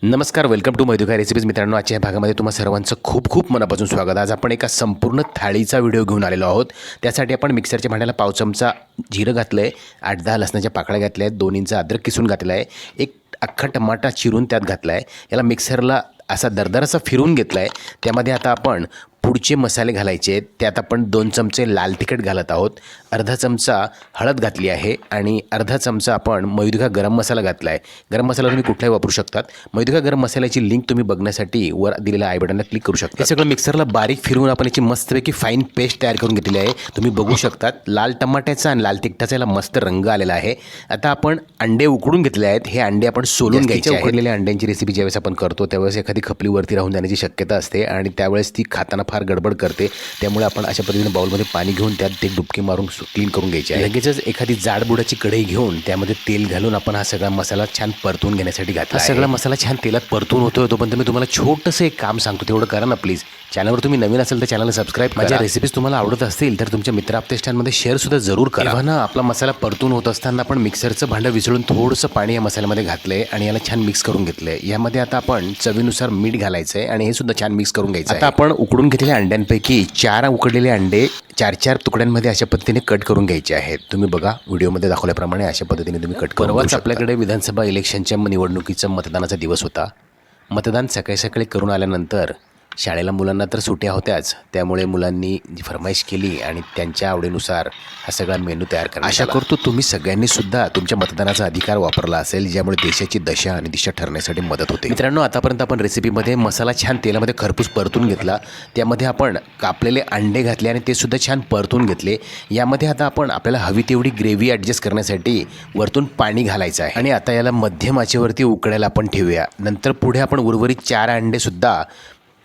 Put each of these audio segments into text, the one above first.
नमस्कार welcome to मधुका recipes मित्रांनो आजच्या भागामध्ये तुम्हा सर्वांचं खूप खूप मनापासून स्वागत. आज आपण एका संपूर्ण थाळीचा व्हिडिओ घेऊन आलेलो आहोत. त्यासाठी आपण मिक्सरच्या भांड्याला पाव चमचा जिरं घातलं आहे आठ दहा लसणाच्या पाकळ्या घातल्या आहेत दोन इंच अद्रक किसून घातला आहे एक अख्खा टमाटा चिरून त्यात घातला आहे याला मिक्सरला असा दरदर असा फिरून घेतला आहे त्यामध्ये आता आपण पुढचे मसाले घालायचे आहेत त्यात आपण दोन चमचे लाल तिखट घालत आहोत. अर्धा चमचा हळद घातली आहे आणि अर्धा चमचा आपण मैदुका गरम मसाला घातला आहे गरम मसाला तुम्ही कुठलाही वापरू शकतात. मैदुका गरम मसाल्याची लिंक तुम्ही बघण्यासाठी वर दिलेल्या आय बटनला क्लिक करू शकता. हे सगळं मिक्सरला बारीक फिरवून आपण याची मस्तपैकी फाईन पेस्ट तयार करून घेतलेली आहे. तुम्ही बघू शकतात लाल टमाट्याचा आणि लाल तिखटाचा याला मस्त रंग आलेला आहे. आता आपण अंडे उकडून घेतले आहेत. हे अंडे आपण सोलून घ्यायचे उकडलेल्या अंड्यांची रेसिपी ज्यावेळेस आपण करतो त्यावेळेस एखादी खपली वरती राहून जाण्याची शक्यता असते आणि त्यावेळेस ती खाताना फार गडबड करते. त्यामुळे आपण अशा पद्धतीने बाउलमध्ये पाणी घेऊन त्यात ते डुबकी मारून क्लीन करून घ्यायचे आहे. लगेचच एखादी जाडबुडाची कढई घेऊन त्यामध्ये तेल घालून आपण हा सगळा मसाला छान परतून घेण्यासाठी घातला हा सगळा मसाला छान तेलात परतून होतोय. तोपर्यंत मी तुम्हाला छोटंसं एक काम सांगतो. तेवढं करा ना प्लीज चॅनलवर तुम्ही नवीन असेल तर चॅनलला सबस्क्राईब माझ्या रेसिपीज तुम्हाला आवडत असतील तर तुमच्या मित्र आपत्यामध्ये शेअर सुद्धा जरूर करा. ना आपला मसाला परतून होत असताना आपण मिक्सरचं भांडं विसळून थोडंसं पाणी या मसाल्यामध्ये घातलंय आणि याला छान मिक्स करून घेतलंय. यामध्ये आता आपण चवीनुसार मीठ घालायचं आहे आणि हे सुद्धा छान मिक्स करून घ्यायचं आता आपण उकडून घेतलेल्या अंड्यांपैकी चार उकडलेले अंडे चार चार तुकड्यांमध्ये अशा पद्धतीने कट करून घ्यायचे आहेत. तुम्ही बघा व्हिडिओमध्ये दाखवल्याप्रमाणे अशा पद्धतीने तुम्ही कट परवाच आपल्याकडे विधानसभा इलेक्शनच्या निवडणुकीचा मतदानाचा दिवस होता. मतदान सकाळी सकाळी करून आल्यानंतर शाळेला मुलांना तर सुट्या होत्याच. त्यामुळे मुलांनी फरमाईश केली आणि त्यांच्या आवडीनुसार हा सगळा मेनू तयार करा आशा करतो तुम्ही सगळ्यांनी सुद्धा तुमच्या मतदानाचा अधिकार वापरला असेल ज्यामुळे देशाची दशा आणि दिशा ठरण्यासाठी मदत होते. मित्रांनो आतापर्यंत आपण रेसिपीमध्ये मसाला छान तेलामध्ये खरपूस परतून घेतला. त्यामध्ये आपण कापलेले अंडे घातले आणि ते सुद्धा छान परतून घेतले. यामध्ये आता आपण आपल्याला हवी तेवढी ग्रेव्ही ॲडजस्ट करण्यासाठी वरतून पाणी घालायचं आहे. आणि आता याला मध्यम आचेवरती उकडायला आपण ठेवूया. नंतर पुढे आपण उर्वरित चार अंडेसुद्धा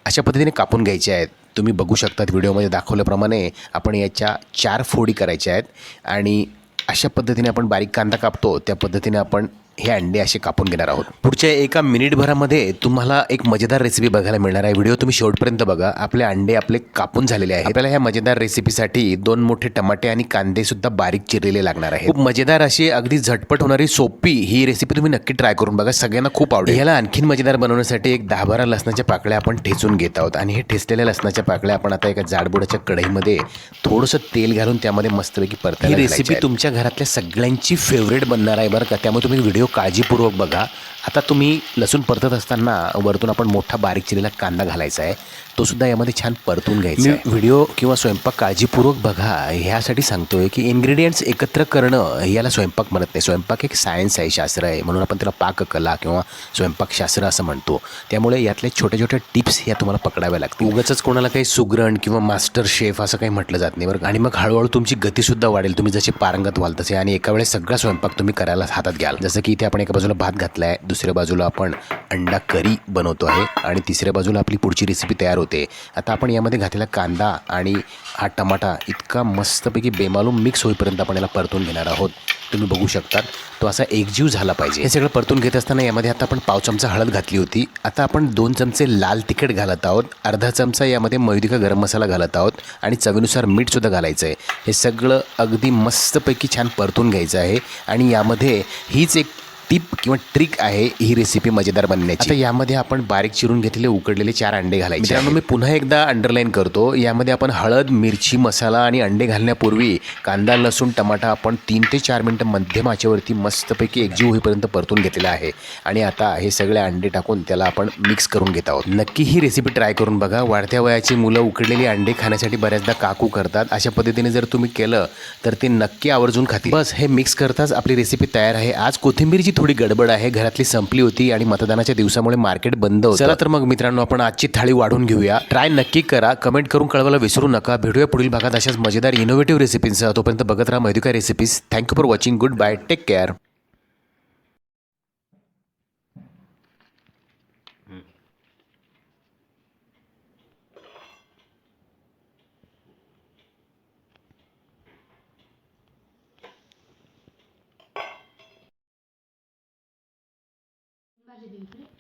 अशा पद्धतीने कापून घ्यायचे आहेत. तुम्ही बघू शकतात व्हिडिओमध्ये दाखवल्याप्रमाणे आपण याच्या चार फोडी करायच्या आहेत. आणि अशा पद्धतीने आपण बारीक कांदा कापतो त्या पद्धतीने आपण हे अंडे असे कापून घेणार आहोत. पुढच्या एका मिनिटभरामध्ये तुम्हाला एक मजेदार रेसिपी बघायला मिळणार आहे. व्हिडिओ तुम्ही शेवटपर्यंत बघा. आपले अंडे आपले कापून झालेले आहेत. आपल्याला ह्या मजेदार रेसिपीसाठी दोन मोठे टमाटे आणि कांदे सुद्धा बारीक चिरलेले लागणार आहे खूप मजेदार अशी अगदी झटपट होणारी सोपी ही रेसिपी तुम्ही नक्की ट्राय करून बघा. सगळ्यांना खूप आवडेल. ह्याला आणखीन मजेदार बनवण्यासाठी एक दहा बारा लसणाच्या पाकळ्या आपण ठेचून घेत आहोत. आणि हे ठेचलेल्या लसणाच्या पाकळ्या आपण आता एका जाडबुडाच्या कढईमध्ये थोडंसं तेल घालून त्यामध्ये मस्तपैकी परत ही रेसिपी तुमच्या घरातल्या सगळ्यांची फेवरेट बनणार आहे बरं का? त्यामुळे तुम्ही व्हिडिओ काळजीपूर्वक बघा आता तुम्ही लसूण परतत असताना वरतून आपण मोठा बारीक चिरलेला कांदा घालायचा आहे. तो सुद्धा यामध्ये छान परतून घ्यायचा व्हिडिओ किंवा स्वयंपाक काळजीपूर्वक बघा ह्यासाठी सांगतोय की इन्ग्रेडियंट्स एकत्र करणं याला स्वयंपाक म्हणत नाही. स्वयंपाक एक सायन्स आहे शास्त्र आहे. म्हणून आपण त्याला पाककला किंवा स्वयंपाकशास्त्र असं म्हणतो. त्यामुळे यातल्या छोट्या छोट्या टिप्स ह्या तुम्हाला पकडाव्या लागतील. उगाच कोणाला काही सुगरण किंवा मास्टर शेफ असं काही म्हटलं जात नाही बरं? आणि मग हळूहळू तुमची गतीसुद्धा वाढेल. तुम्ही जसे पारंगत व्हाल तसे. आणि एका वेळेस सगळा स्वयंपाक तुम्ही करायला हातात घ्याल. जसं की इथे आपण एका बाजूला भात घातला आहे दुसऱ्या बाजूला आपण अंडा करी बनवतो आहे. आणि तिसऱ्या बाजूला आपली पुढची रेसिपी तयार होते. होते. आता आपण यामध्ये घातलेला कांदा आणि हा टमाटा इतका मस्तपैकी बेमालूम मिक्स होईपर्यंत आपण याला परतून घेणार आहोत. तुम्ही बघू शकतात तो असा एकजीव झाला पाहिजे. हे सगळं परतून घेत असताना यामध्ये आता आपण पाव चमचा हळद घातली होती. आता आपण दोन चमचे लाल तिखट घालत आहोत. अर्धा चमचा यामध्ये मैदिका गरम मसाला घालत आहोत आणि चवीनुसार मीठसुद्धा घालायचं आहे हे सगळं अगदी मस्तपैकी छान परतून घ्यायचं आहे. आणि यामध्ये हीच एक टिप किंवा ट्रिक आहे ही रेसिपी मजेदार बनण्याची. आता यामध्ये आपण बारीक चिरून घेतलेले उकडलेले चार अंडे घालायचे मित्रांनो मी पुन्हा एकदा अंडरलाईन करतो. यामध्ये आपण हळद मिरची मसाला आणि अंडे घालण्यापूर्वी कांदा लसूण टमाटा आपण तीन ते चार मिनटं मध्यम आचेवरती मस्तपैकी एकजीव होईपर्यंत परतून घेतलेला आहे. आणि आता हे सगळे अंडे टाकून त्याला आपण मिक्स करून घेत आहोत. नक्की ही रेसिपी ट्राय करून बघा. वाढत्या वयाची मुलं उकडलेली अंडे खाण्यासाठी बऱ्याचदा काकू करतात. अशा पद्धतीने जर तुम्ही केलं तर ते नक्की आवर्जून खातील. बस हे मिक्स करताच आपली रेसिपी तयार आहे. आज कोथिंबीरची थोडी गडबड आहे घरातली संपली होती आणि मतदानाच्या दिवसामुळे मार्केट बंद होतं. चला तर मग मित्रांनो आपण आजची थाळी वाढून घेऊया. ट्राय नक्की करा कमेंट करून कळवायला विसरू नका. भेटूया पुढील भागात अशाच मजेदार इनोव्हेटिव्ह रेसिपींसह तोपर्यंत बघत राहा मधुका recipes thank you for watching goodbye take care Sadece bilgi